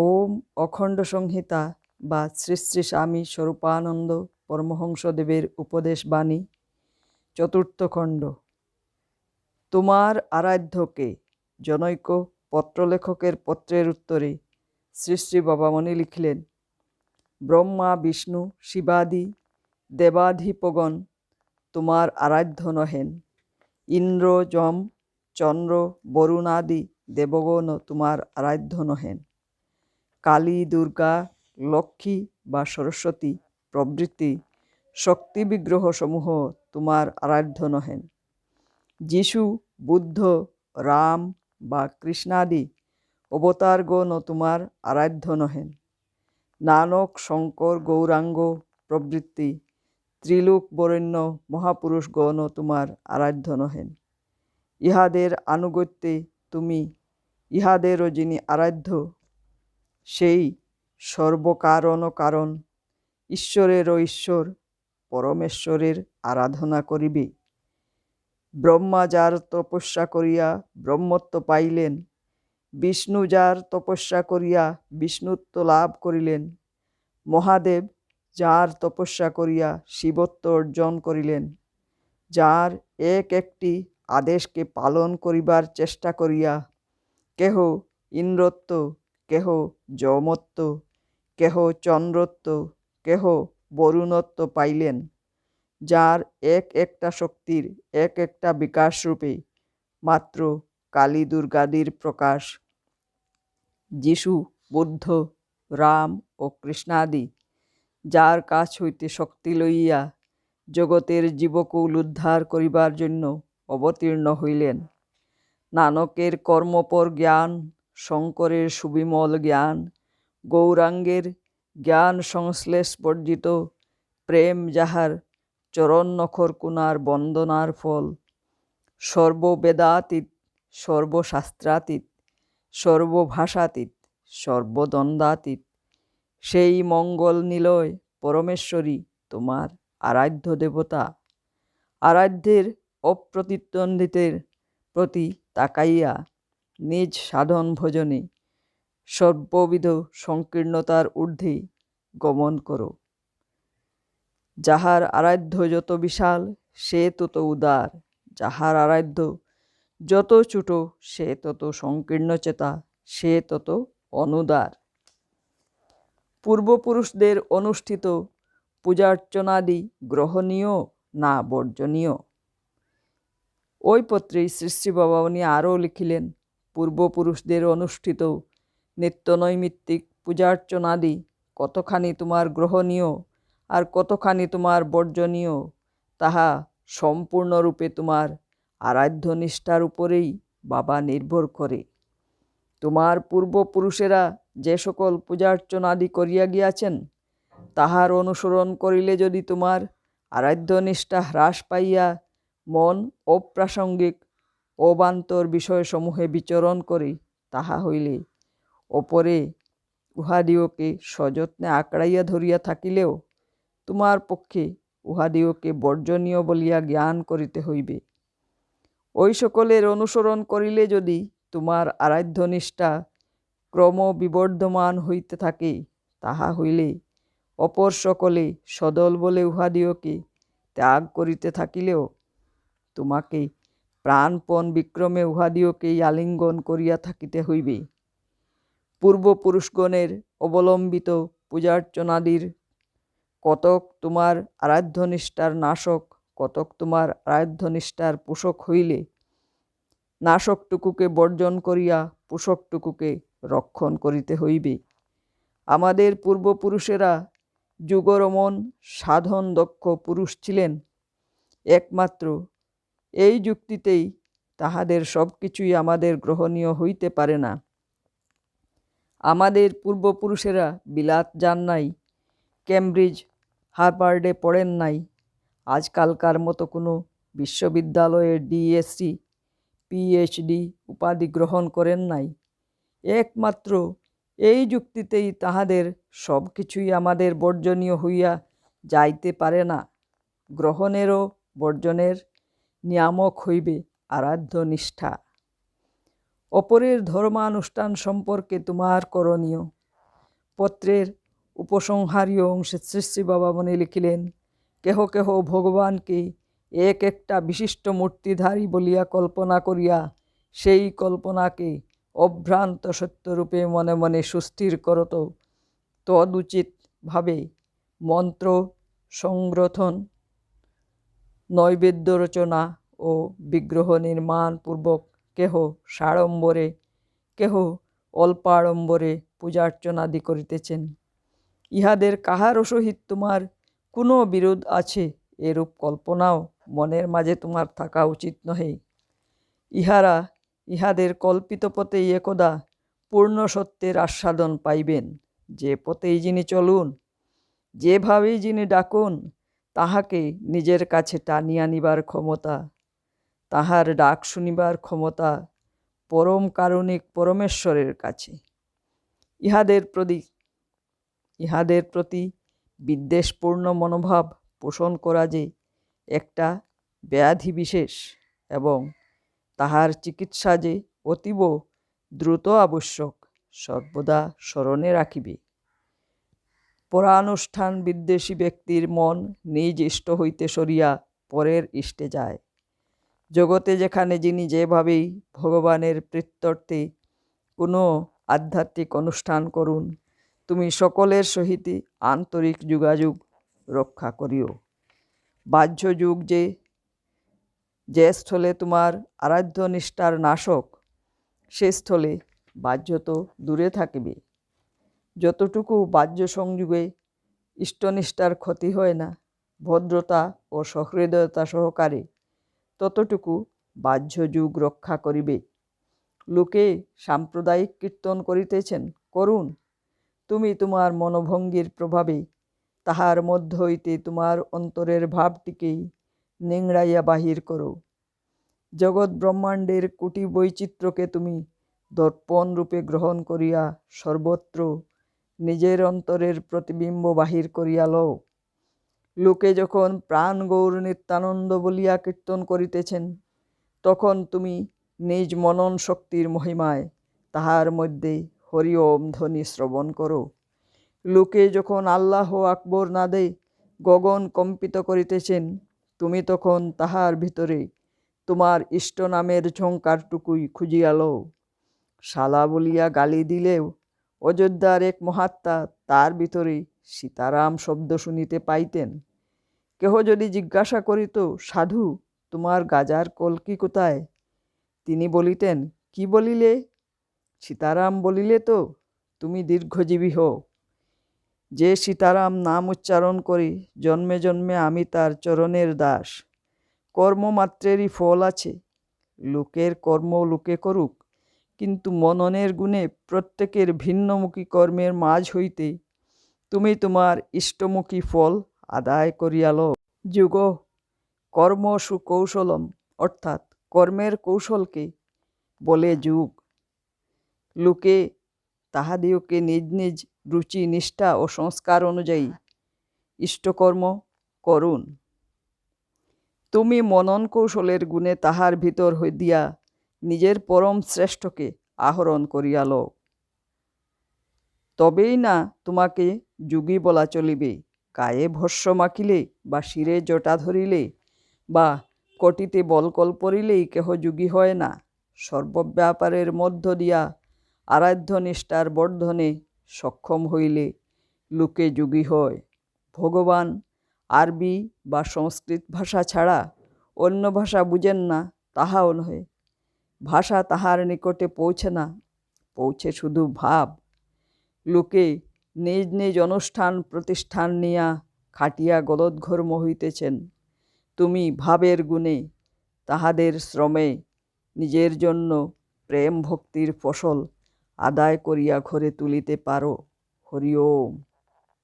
ওম অখণ্ড সংহিতা বা শ্রী শ্রী স্বামী স্বরূপানন্দ পরমহংসদেবের উপদেশ বাণী। চতুর্থ খণ্ড। তোমার আরাধ্যকে জনৈক পত্রলেখকের পত্রের উত্তরে শ্রী শ্রী বাবামণি লিখলেন, ব্রহ্মা, বিষ্ণু, শিবাদি, দেবাধিপগণ, তোমার আরাধ্য নহেন। ইন্দ্র, যম, চন্দ্র বরুণাদি দেবগণ তোমার আরাধ্য নহেন। কালী, দুর্গা, লক্ষ্মী বা সরস্বতী প্রভৃতি শক্তি বিগ্রহসমূহ তোমার আরাধ্য নহেন। যিশু, বুদ্ধ, রাম বা কৃষ্ণাদি অবতারগণ তোমার আরাধ্য নহেন। নানক, শঙ্কর, গৌরাঙ্গ প্রভৃতি ত্রিলোক, বরেণ্য মহাপুরুষগণ তোমার আরাধ্য নহেন। ইহাদের আনুগত্যে তুমি, ইহাদেরও যিনি আরাধ্য সেই সর্বকারণ কারণ ঈশ্বরেরও ঈশ্বর পরমেশ্বরের আরাধনা করিবে। ব্রহ্মা যার তপস্যা করিয়া ব্রহ্মত্ব পাইলেন, বিষ্ণু যার তপস্যা করিয়া বিষ্ণুত্ব লাভ করিলেন, মহাদেব যার তপস্যা করিয়া শিবত্ব অর্জন করিলেন, যার এক একটি আদেশকে পালন করিবার চেষ্টা করিয়া কেহ ইন্দ্রত্ব কেহ যমত্ব, কেহ চন্দ্রত্ব, কেহ বরুণত্ব পাইলেন, যার এক একটা শক্তির এক একটা বিকাশ রূপে মাত্র কালী দুর্গাদির প্রকাশ। যিশু, বুদ্ধ, রাম ও কৃষ্ণাদি, যার কাছ হইতে শক্তি লইয়া জগতের জীবকুল উদ্ধার করিবার জন্য অবতীর্ণ হইলেন। নানকের কর্মপর জ্ঞান শঙ্করের সুবিমল জ্ঞান, গৌরাঙ্গের জ্ঞান সংশ্লেষ বর্জিত, প্রেম যাহার চরণ নখর কুনার বন্দনার ফল। সর্ববেদাতীত, সর্বশাস্ত্রাতীত, সর্বভাষাতীত, সর্বদ্বন্দ্বাতীত, সেই মঙ্গল নিলয় পরমেশ্বরী তোমার আরাধ্য দেবতা। আরাধ্যের অপ্রতিদ্বন্দ্বিতের প্রতি তাকাইয়া নিজ সাধন ভোজনে সর্ববিধ সংকীর্ণতার ঊর্ধ্বে গমন করো। যাহার আরাধ্য যত বিশাল, সে তত উদার। যাহার আরাধ্য যত ছোট, সে তত সংকীর্ণ চেতা, সে তত অনুদার। পূর্বপুরুষদের অনুষ্ঠিত পূজার্চনাদি গ্রহণীয় না বর্জনীয়? ওই পত্রে শ্রী শ্রী বাবা উনি আরও লিখিলেন পূর্বপুরুষদের অনুষ্ঠিত নিত্যনৈমিত্তিক পূজার্চনাদি কতখানি তোমার গ্রহণীয় আর কতখানি তোমার বর্জনীয়, তাহা সম্পূর্ণরূপে তোমার আরাধ্য নিষ্ঠার উপরেই বাবা নির্ভর করে। তোমার পূর্বপুরুষেরা যে সকল পূজার্চনাদি করিয়া গিয়াছেন, তাহার অনুসরণ করিলে যদি তোমার আরাধ্য নিষ্ঠা হ্রাস পাইয়া মন অপ্রাসঙ্গিক অবান্তর বিষয়সমূহে বিচরণ করে, তাহা হইলে ওপরে উহাদিওকে সযত্নে আঁকড়াইয়া ধরিয়া থাকিলেও তোমার পক্ষে উহাদিওকে বর্জনীয় বলিয়া জ্ঞান করিতে হইবে। ওই সকলের অনুসরণ করিলে যদি তোমার আরাধ্য নিষ্ঠা ক্রমবিবর্ধমান হইতে থাকে, তাহা হইলে অপর সকলে সদল বলে উহাদিওকে ত্যাগ করিতে থাকিলেও তোমাকে প্রাণপণ বিক্রমে উহাদিওকেই আলিঙ্গন করিয়া থাকিতে হইবে। পূর্বপুরুষগণের অবলম্বিত পূজার্চনাদির কতক তোমার আরাধ্যনিষ্ঠার নাশক, কতক তোমার আরাধ্যনিষ্ঠার পোষক হইলে নাশকটুকুকে বর্জন করিয়া পোষকটুকুকে রক্ষণ করিতে হইবে। আমাদের পূর্বপুরুষেরা যুগরমন সাধন দক্ষ পুরুষ ছিলেন। একমাত্র এই যুক্তিতেই তাহাদের সব কিছুই আমাদের গ্রহণীয় হইতে পারে না। আমাদের পূর্বপুরুষেরা বিলাত যান নাই, কেমব্রিজ হারপার্ডে পড়েন নাই, আজকালকার মতো কোনো বিশ্ববিদ্যালয়ের ডিএসসি, পিএইচডি উপাধি গ্রহণ করেন নাই। একমাত্র এই যুক্তিতেই তাহাদের সব কিছুই আমাদের বর্জনীয় হইয়া যাইতে পারে না। গ্রহণেরও বর্জনের নিয়ামক হইবে, আরাধ্য নিষ্ঠা। অপরের ধর্মানুষ্ঠান সম্পর্কে তোমার করণীয়। পত্রের উপসংহারীয় অংশে শ্রী বাবা মনে লিখিলেন, কেহ কেহ ভগবানকে এক একটা বিশিষ্ট মূর্তিধারী বলিয়া কল্পনা করিয়া, সেই কল্পনাকে অভ্রান্ত সত্যরূপে মনে মনে সুস্থির করত। তদুচিতভাবে মন্ত্র সংগ্রথন নৈবেদ্য রচনা ও বিগ্রহ নির্মাণ পূর্বক কেহ সাড়ম্বরে, কেহ অল্পাড়ম্বরে পূজার্চনাদি করিতেছেন। ইহাদের কাহারও সহিত তোমার কোনো বিরোধ আছে, এরূপ কল্পনাও মনের মাঝে তোমার থাকা উচিত নহে। ইহারা ইহাদের কল্পিত পথেই একদা পূর্ণ সত্যের আস্বাদন পাইবেন। যে পথেই যিনি চলুন যেভাবেই যিনি ডাকুন তাহাকে নিজের কাছে টানিয়া নিবার ক্ষমতা, তাহার ডাক শুনিবার ক্ষমতা পরম কারণিক পরমেশ্বরের কাছে। ইহাদের প্রতি ইহাদের প্রতি বিদ্বেষপূর্ণ মনোভাব পোষণ করা যে একটা ব্যাধি বিশেষ এবং তাহার চিকিৎসা যে অতীব দ্রুত আবশ্যক সর্বদা স্মরণে রাখিবে। পরানুষ্ঠান বিদ্বেষী ব্যক্তির মন নিজ ইষ্ট হইতে সরিয়া পরের ইষ্টে যায়। জগতে যেখানে যিনি যেভাবেই ভগবানের প্রত্যর্থে কোনো আধ্যাত্মিক অনুষ্ঠান করুন, তুমি সকলের সহিত আন্তরিক যোগাযোগ রক্ষা করিও। বাহ্য যুগ যে যে স্থলে তোমার আরাধ্য নিষ্ঠার নাশক, সে স্থলে বাহ্য তো দূরে থাকিবে। যতটুকু বাহ্য সংযোগে ইষ্টনিষ্ঠার ক্ষতি হয় না, ভদ্রতা ও সহৃদয়তা সহকারে ততটুকু বাহ্য যুগ রক্ষা করিবে। লোকে সাম্প্রদায়িক কীর্তন করিতেছেন, করুন। তুমি তোমার মনোভঙ্গির প্রভাবে তাহার মধ্য হইতে তোমার অন্তরের ভাবটিকেই নিংড়াইয়া বাহির করো। জগৎ ব্রহ্মাণ্ডের কুটি বৈচিত্র্যকে তুমি দর্পণ রূপে গ্রহণ করিয়া সর্বত্র নিজের অন্তরের প্রতিবিম্ব বাহির করিয়া লও। লোকে যখন প্রাণ গৌর নিত্যানন্দ বলিয়া কীর্তন করিতেছেন, তখন তুমি নিজ মনন শক্তির মহিমায় তাহার মধ্যে হরি ওম ধ্বনি শ্রবণ করো। লোকে যখন আল্লাহ আকবর নাদে গগন কম্পিত করিতেছেন, তুমি তখন তাহার ভিতরে তোমার ইষ্ট নামের ঝঙ্কারটুকুই খুঁজিয়া লও। শালা বলিয়া গালি দিলেও অযোধ্যার এক মহাত্মা তার ভিতরে সীতারাম শব্দ শুনিতে পাইতেন। কেহ যদি জিজ্ঞাসা করিত, সাধু, তোমার গাজার কলকি কোথায়? তিনি বলিতেন, কি বলিলে? সীতারাম বলিলে তো, তুমি দীর্ঘজীবী হও। যে সীতারাম নাম উচ্চারণ করি জন্মে জন্মে আমি তার চরণের দাস। কর্মমাত্রেরই ফল আছে। লোকের কর্ম লোকে করুক। কিন্তু মননের গুণে প্রত্যেকের ভিন্নমুখী কর্মের মাঝ হইতে তুমি তোমার ইষ্টমুখী ফল আদায় করিয়াল যুগ, কর্ম সুকৌশলম, অর্থাৎ কর্মের কৌশলকে বলে যুগ। লোকে তাহাদিওকে নিজ নিজ রুচি, নিষ্ঠা ও সংস্কার অনুযায়ী ইষ্টকর্ম করুন। তুমি মনন কৌশলের গুণে তাহার ভিতর হইয়া নিজের পরম শ্রেষ্ঠকে আহরণ করিয়াল। তবেই না তোমাকে যুগী বলা চলিবে। গায়ে ভস্য মাখিলে বা শিরে জটা ধরিলে বা কটিতে বলকল পড়িলেই কেহ যুগী হয় না। সর্বব্যাপারের মধ্য দিয়া আরাধ্য নিষ্ঠার বর্ধনে সক্ষম হইলে লোকে যুগী হয়। ভগবান আরবি বা সংস্কৃত ভাষা ছাড়া অন্য ভাষা বুঝেন না, তাহাও নহে। ভাষা তাহার নিকটে পৌঁছে না, পৌঁছে শুধু ভাব। লোকে নিজ নিজ অনুষ্ঠান, প্রতিষ্ঠান নিয়া খাটিয়া গলদঘর্ম হইতেছেন তুমি ভাবের গুণে তাহাদের শ্রমে নিজের জন্য প্রেম ভক্তির ফসল আদায় করিয়া ঘরে তুলিতে পারো। হরি ওম।